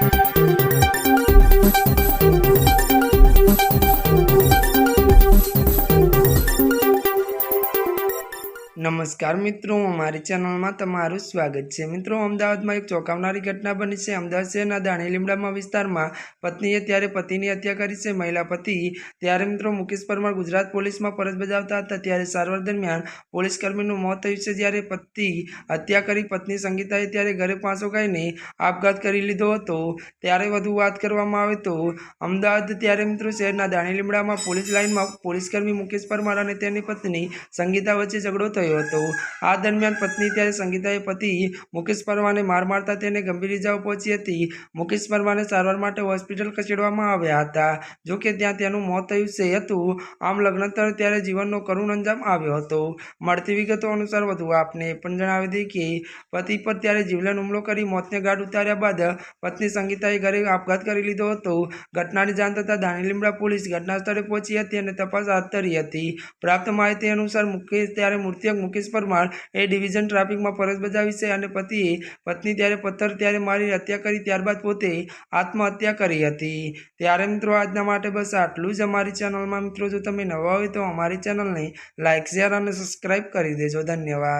Thank you. નમસ્કાર મિત્રો મારી ચેનલમાં તમારું સ્વાગત છે. મિત્રો, અમદાવાદમાં એક ચોંકાવનારી ઘટના બની છે. અમદાવાદ શહેરના દાણી લીમડામાં વિસ્તારમાં પત્નીએ ત્યારે પતિની હત્યા કરી છે. મહિલા પતિ ત્યારે મિત્રો મુકેશ પરમાર ગુજરાત પોલીસમાં ફરજ બજાવતા હતા. ત્યારે સારવાર દરમિયાન પોલીસ કર્મીનું મોત થયું છે. જ્યારે પતિ હત્યા કરી પત્ની સંગીતાએ ત્યારે ઘરે પાછો ગાઈને આપઘાત કરી લીધો હતો. ત્યારે વધુ વાત કરવામાં આવે તો અમદાવાદ ત્યારે મિત્રો શહેરના દાણી લીમડામાં પોલીસ લાઇનમાં પોલીસકર્મી મુકેશ પરમાર અને તેની પત્ની સંગીતા વચ્ચે ઝઘડો થયો. હતો. આ દરમિયાન પત્ની ત્યારે સંગીતાએ પતિ મુકેશ પરમાને માર મારતા તેને ગંભીર ઇજાઓ પહોંચી હતી. મુકેશ પરમાને સારવાર માટે હોસ્પિટલ ખસેડવામાં આવ્યા હતા. જો કે ત્યાં તેનું મોત થયું છે હતું, આમ લગ્ન ત્યારે જીવનનો કરુણ અંજામ આવ્યો હતો. મળતી વિગતો અનુસાર વધુ આપને પણ જણાવી દઈએ કે, પતિ પર ત્યારે જીવલેણ હુમલો કરી મોતને ગાઢ ઉતાર્યા બાદ પત્ની સંગીતાએ ઘરે આપઘાત કરી લીધો હતો. ઘટનાની જાણ થતાં દાણી લીમડા પોલીસ ઘટના સ્થળે પહોંચી હતી અને તપાસ હાથ ધરી હતી. પ્રાપ્ત માહિતી અનુસાર મુકેશ ત્યારે મુકેશ પરમાર એ ડિવિઝન ટ્રાફિકમાં ફરજ બજાવી છે અને પતિએ પત્ની ત્યારે પથ્થર ત્યારે મારી હત્યા કરી ત્યારબાદ પોતે આત્મહત્યા કરી હતી. ત્યારે મિત્રો આજના માટે બસ આટલું જ અમારી ચેનલમાં. મિત્રો, જો તમે નવા હોય તો અમારી ચેનલને લાઇક શેર અને સબસ્ક્રાઈબ કરી દેજો. ધન્યવાદ.